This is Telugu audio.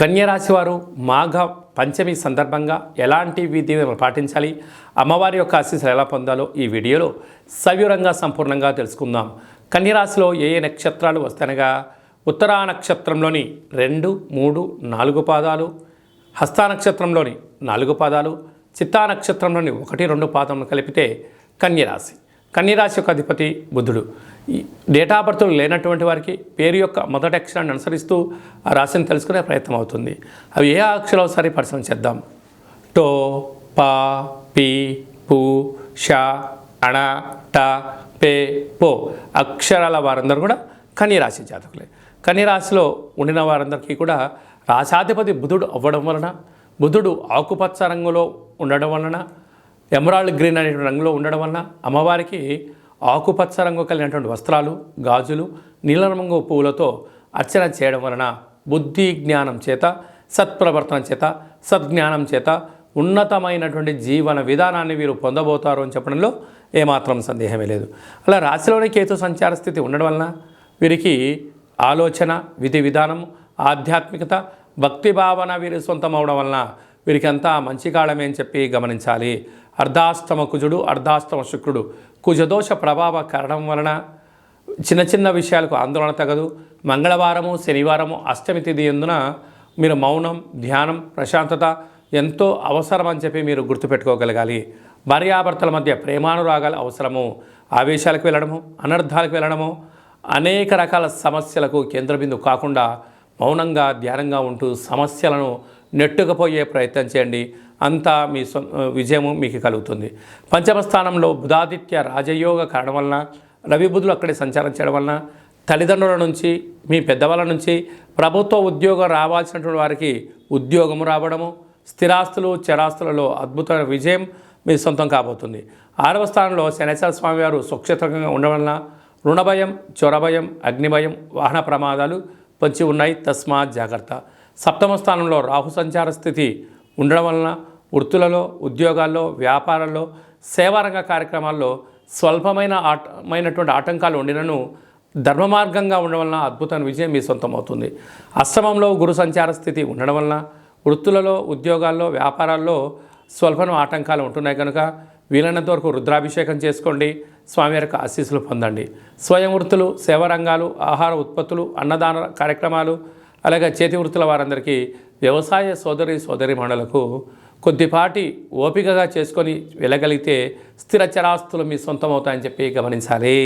కన్యరాశి వారు మాఘ పంచమి సందర్భంగా ఎలాంటి విధి పాటించాలి? అమ్మవారి యొక్క ఆశీస్సులు ఎలా పొందాలో ఈ వీడియోలో సవివరంగా సంపూర్ణంగా తెలుసుకుందాం. కన్యరాశిలో ఏ ఏ నక్షత్రాలు వస్తానగా ఉత్తరా నక్షత్రంలోని రెండు మూడు నాలుగు పాదాలు హస్తా నక్షత్రంలోని నాలుగు పాదాలు చిత్తా నక్షత్రంలోని ఒకటి రెండు పాదములు కలిపితే కన్యరాశి. కన్యరాశి యొక్క అధిపతి బుద్ధుడు డేటా బర్త్లు లేనటువంటి వారికి పేరు యొక్క మొదటి అక్షరాన్ని అనుసరిస్తూ ఆ రాశిని తెలుసుకునే ప్రయత్నం అవుతుంది. అవి ఏ అక్షరం ఒకసారి పరిశ్రమ చేద్దాం. టో పా పి పు ష అణ ట పే పో అక్షరాల వారందరూ కూడా కన్యరాశి జాతకులే. కన్యరాశిలో ఉండిన వారందరికీ కూడా రాశాధిపతి బుధుడు అవ్వడం వలన బుధుడు ఆకుపచ్చ రంగులో ఉండడం వలన ఎమరాల్డ్ గ్రీన్ అనేటువంటి రంగులో ఉండడం వలన అమ్మవారికి ఆకుపచ్చ రంగు కలిగినటువంటి వస్త్రాలు గాజులు నీలరంగు పువ్వులతో అర్చన చేయడం వలన బుద్ధి జ్ఞానం చేత సత్ప్రవర్తన చేత సద్జ్ఞానం చేత ఉన్నతమైనటువంటి జీవన విధానాన్ని వీరు పొందబోతారు అని చెప్పడంలో ఏమాత్రం సందేహమే లేదు. అలా రాశిలోని కేతు సంచార స్థితి ఉండడం వలన వీరికి ఆలోచన విధి విధానం ఆధ్యాత్మికత భక్తి భావన వీరి సొంతం అవడం వలన వీరికి అంతా మంచి కాలమే అని చెప్పి గమనించాలి. అర్ధాస్తమ కుజుడు అర్ధాస్తమ శుక్రుడు కుజదోష ప్రభావ కారణం వలన చిన్న చిన్న విషయాలకు ఆందోళన తగదు. మంగళవారము శనివారము అష్టమి తిథి ఎందున మీరు మౌనం ధ్యానం ప్రశాంతత ఎంతో అవసరం అని చెప్పి మీరు గుర్తుపెట్టుకోగలగాలి. భార్యాభర్తల మధ్య ప్రేమానురాగాలు అవసరము. ఆవేశాలకు వెళ్ళడము అనర్థాలకు వెళ్ళడము అనేక రకాల సమస్యలకు కేంద్రబిందు కాకుండా మౌనంగా ధ్యానంగా ఉంటూ సమస్యలను నెట్టుకుపోయే ప్రయత్నం చేయండి. అంతా మీ విజయము మీకు కలుగుతుంది. పంచమ స్థానంలో బుధాదిత్య రాజయోగ కారణం వలన రవిబుధులు అక్కడే సంచారం చేయడం వలన తల్లిదండ్రుల నుంచి మీ పెద్దవాళ్ళ నుంచి ప్రభుత్వ ఉద్యోగం రావాల్సినటువంటి వారికి ఉద్యోగము రావడము స్థిరాస్తులు చరాస్తులలో అద్భుతమైన విజయం మీ సొంతం కాబోతుంది. ఆరవ స్థానంలో శనేశ్వర స్వామి వారు సుక్షేత్రకంగా ఉండడం వలన రుణభయం చొరభయం అగ్నిభయం వాహన ప్రమాదాలు పొంచి ఉన్నాయి. తస్మాత్ జాగ్రత్త. సప్తమ స్థానంలో రాహు సంచార స్థితి ఉండడం వలన వృత్తులలో ఉద్యోగాల్లో వ్యాపారాల్లో సేవారంగ కార్యక్రమాల్లో స్వల్పమైన ఆటమైనటువంటి ఆటంకాలు ఉండినను ధర్మ మార్గంగా ఉండడం వలన అద్భుతమైన విజయం మీ సొంతం అవుతుంది. అష్టమంలో గురు సంచార స్థితి ఉండడం వలన వృత్తులలో ఉద్యోగాల్లో వ్యాపారాల్లో స్వల్పన ఆటంకాలు ఉంటున్నాయి కనుక వీలైనంత వరకు రుద్రాభిషేకం చేసుకోండి స్వామి యొక్క ఆశీస్సులు పొందండి. స్వయం వృత్తులు సేవారంగాలు ఆహార ఉత్పత్తులు అన్నదాన కార్యక్రమాలు అలాగే చేతి వృత్తుల వారందరికీ వ్యవసాయ సోదరి సోదరి మండలకు కొద్దిపాటి ఓపికగా చేసుకొని వెళ్ళగలిగితే స్థిర చరాస్తులు మీ సొంతం అవుతాయని చెప్పి గమనించాలి.